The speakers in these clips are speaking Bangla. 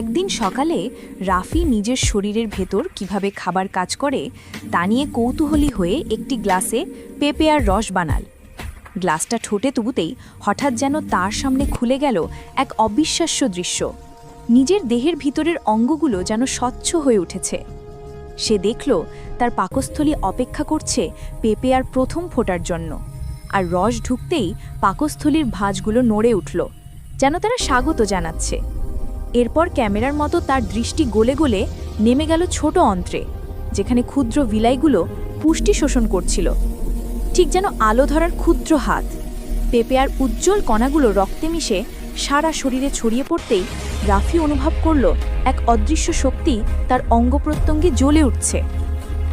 একদিন সকালে রাফি নিজের শরীরের ভেতর কীভাবে খাবার কাজ করে তা নিয়ে কৌতূহলী হয়ে একটি গ্লাসে পেঁপে আর রস বানাল। গ্লাসটা ঠোঁটে তুবুতেই হঠাৎ যেন তার সামনে খুলে গেল এক অবিশ্বাস্য দৃশ্য। নিজের দেহের ভিতরের অঙ্গগুলো যেন স্বচ্ছ হয়ে উঠেছে। সে দেখল তার পাকস্থলী অপেক্ষা করছে পেঁপে আর প্রথম ফোটার জন্য। আর রস ঢুকতেই পাকস্থলীর ভাঁজগুলো নড়ে উঠল, যেন তারা স্বাগত জানাচ্ছে। এরপর ক্যামেরার মতো তার দৃষ্টি গলে গলে নেমে গেল ছোট অন্ত্রে, যেখানে ক্ষুদ্র ভিলাইগুলো পুষ্টি শোষণ করছিল। ঠিক যেন আলো ধরার ক্ষুদ্র হাত, পেঁপে আর উজ্জ্বল কণাগুলো রক্তে মিশে সারা শরীরে ছড়িয়ে পড়তেই রাফি অনুভব করল এক অদৃশ্য শক্তি তার অঙ্গ প্রত্যঙ্গে জ্বলে উঠছে।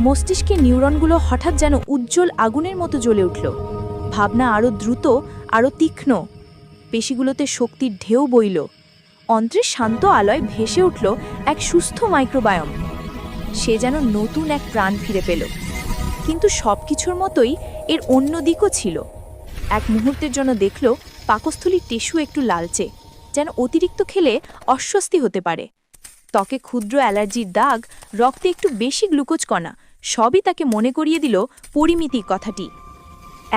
মস্তিষ্কে নিউরনগুলো হঠাৎ যেন উজ্জ্বল আগুনের মতো জ্বলে উঠল। ভাবনা আরও দ্রুত আরও তীক্ষ্ণ। পেশিগুলোতে শক্তির ঢেউ বইল। অন্ত্রের শান্ত আলয় ভেসে উঠল এক সুস্থ মাইক্রোবায়ম সে যেন নতুন এক প্রাণ ফিরে পেল। কিন্তু সব কিছুর মতোই এর অন্য দিকও ছিল। এক মুহূর্তের জন্য দেখল, পাকস্থলীর টিস্যু একটু লালচে, যেন অতিরিক্ত খেলে অস্বস্তি হতে পারে। ত্বকে ক্ষুদ্র অ্যালার্জির দাগ, রক্তে একটু বেশি গ্লুকোজ কণা, সবই তাকে মনে করিয়ে দিল পরিমিতির কথাটি।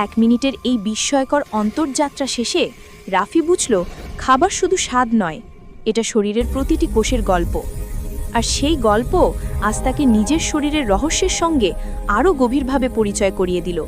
এক মিনিটের এই বিস্ময়কর অন্তর্যাত্রা শেষে রাফি বুঝল, খাবার শুধু স্বাদ নয় এটা শরীরের প্রতিটি কোষের গল্প। আর সেই গল্প আজ তাকে নিজের শরীরের রহস্যের সঙ্গে আরও গভীরভাবে পরিচয় করিয়ে দিল।